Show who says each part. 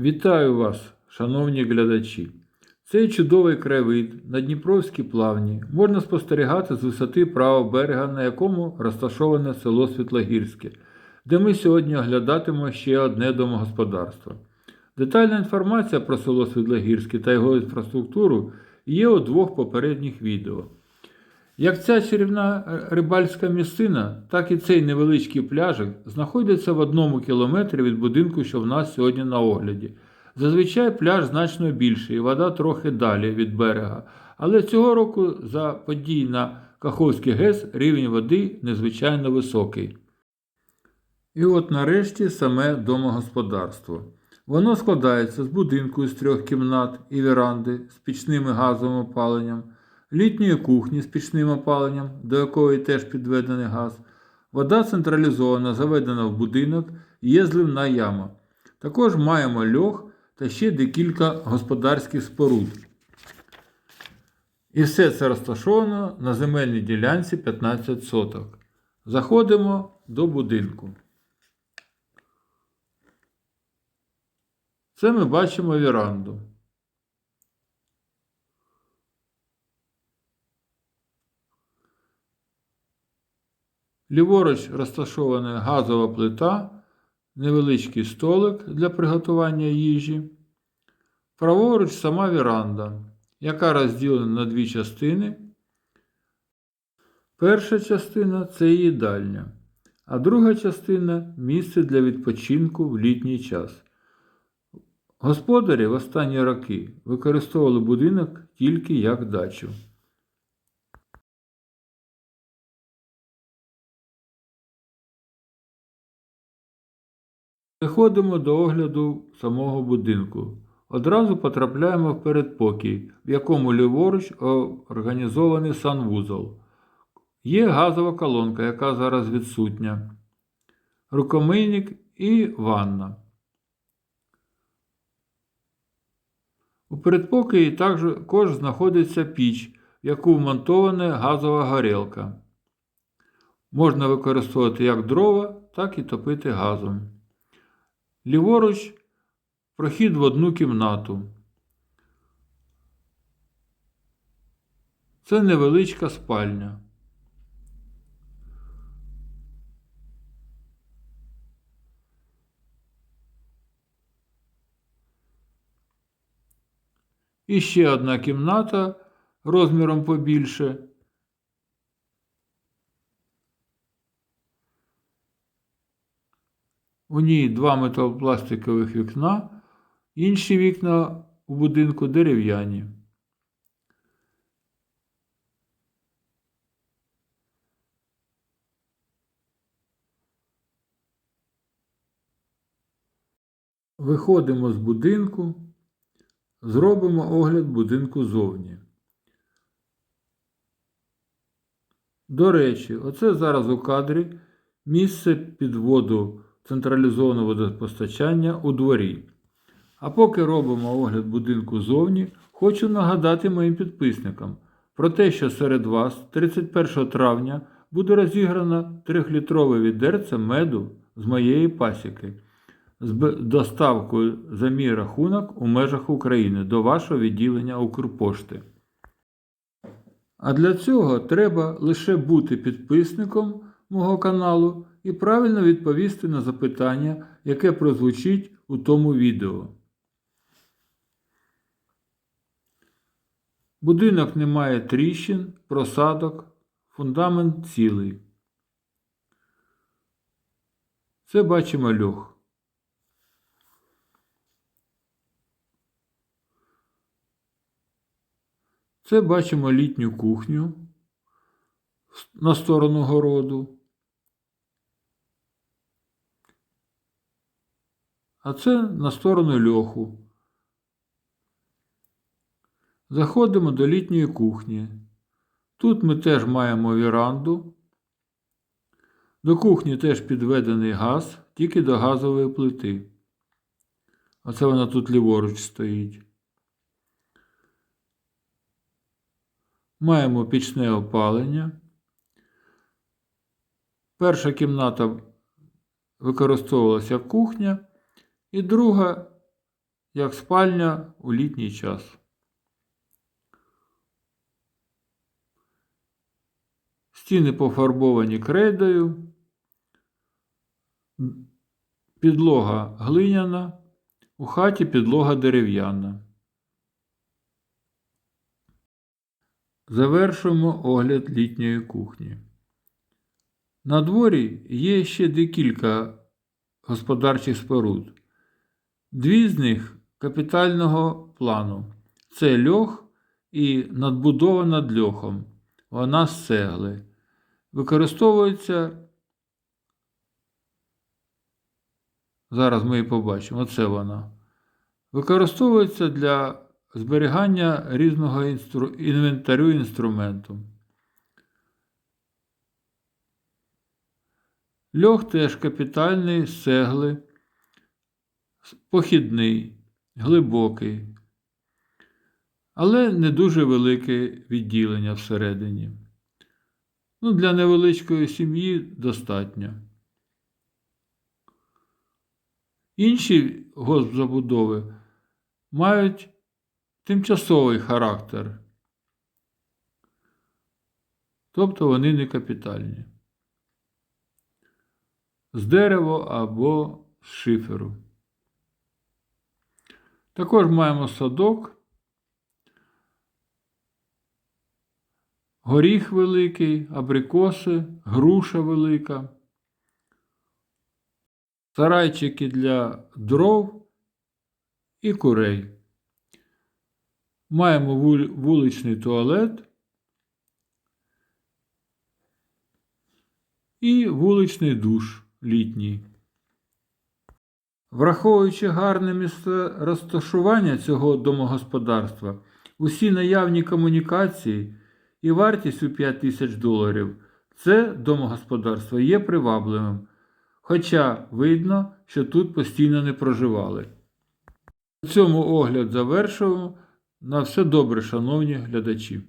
Speaker 1: Вітаю вас, шановні глядачі! Цей чудовий краєвид на Дніпровській плавні можна спостерігати з висоти правого берега, на якому розташоване село Світлогірське, де ми сьогодні оглядатимемо ще одне домогосподарство. Детальна інформація про село Світлогірське та його інфраструктуру є у двох попередніх відео. Як ця чарівна рибальська місцина, так і цей невеличкий пляжик знаходяться в одному кілометрі від будинку, що в нас сьогодні на огляді. Зазвичай пляж значно більший, і вода трохи далі від берега. Але цього року за подій на Каховський ГЕС рівень води незвичайно високий. І от нарешті саме домогосподарство. Воно складається з будинку з трьох кімнат і веранди з пічним газовим опаленням, літньої кухні з пічним опаленням, до якої теж підведений газ. Вода централізована, заведена в будинок і є зливна яма. Також маємо льох та ще декілька господарських споруд. І все це розташовано на земельній ділянці 15 соток. Заходимо до будинку. Це ми бачимо віранду. Ліворуч розташована газова плита, невеличкий столик для приготування їжі. Праворуч сама віранда, яка розділена на дві частини. Перша частина це їдальня, а друга частина місце для відпочинку в літній час. Господарі в останні роки використовували будинок тільки як дачу. Переходимо до огляду самого будинку. Одразу потрапляємо в передпокій, в якому ліворуч організований санвузол. Є газова колонка, яка зараз відсутня, рукомийник і ванна. У передпокої також знаходиться піч, в яку вмонтована газова горілка. Можна використовувати як дрова, так і топити газом. Ліворуч прохід в одну кімнату. Це невеличка спальня. І ще одна кімната розміром побільше. У ній два металопластикових вікна, інші вікна у будинку дерев'яні. Виходимо з будинку, зробимо огляд будинку зовні. До речі, оце зараз у кадрі місце підводу централізованого водопостачання у дворі. А поки робимо огляд будинку зовні, хочу нагадати моїм підписникам про те, що серед вас 31 травня буде розіграно 3-літрове відерце меду з моєї пасіки з доставкою за мій рахунок у межах України до вашого відділення Укрпошти. А для цього треба лише бути підписником мого каналу і правильно відповісти на запитання, яке прозвучить у тому відео. Будинок не має тріщин, просадок, фундамент цілий. Це бачимо льох. Це бачимо літню кухню на сторону городу. А це на сторону льоху. Заходимо до літньої кухні. Тут ми теж маємо віранду. До кухні теж підведений газ, тільки до газової плити. Оце вона тут ліворуч стоїть. Маємо пічне опалення. Перша кімната використовувалася кухня, і друга як спальня у літній час. Стіни пофарбовані крейдою, підлога глиняна, у хаті підлога дерев'яна. Завершуємо огляд літньої кухні. На дворі є ще декілька господарчих споруд. Дві з них капітального плану. Це льох і надбудова над льохом. Вона з цегли. Використовується. Зараз ми її побачимо. Оце вона. Використовується для зберігання різного інстру... інвентарю інструменту. Льох теж капітальний з цегли, похідний, глибокий, але не дуже велике відділення всередині. Ну, для невеличкої сім'ї достатньо. Інші госпзабудови мають тимчасовий характер, тобто вони не капітальні. З дерева або з шиферу. Також маємо садок, горіх великий, абрикоси, груша велика, сарайчики для дров і курей. Маємо вуличний туалет і вуличний душ літній. Враховуючи гарне місце розташування цього домогосподарства, усі наявні комунікації і вартість у 5 тисяч доларів, це домогосподарство є привабливим, хоча видно, що тут постійно не проживали. На цьому огляд завершуємо. На все добре, шановні глядачі.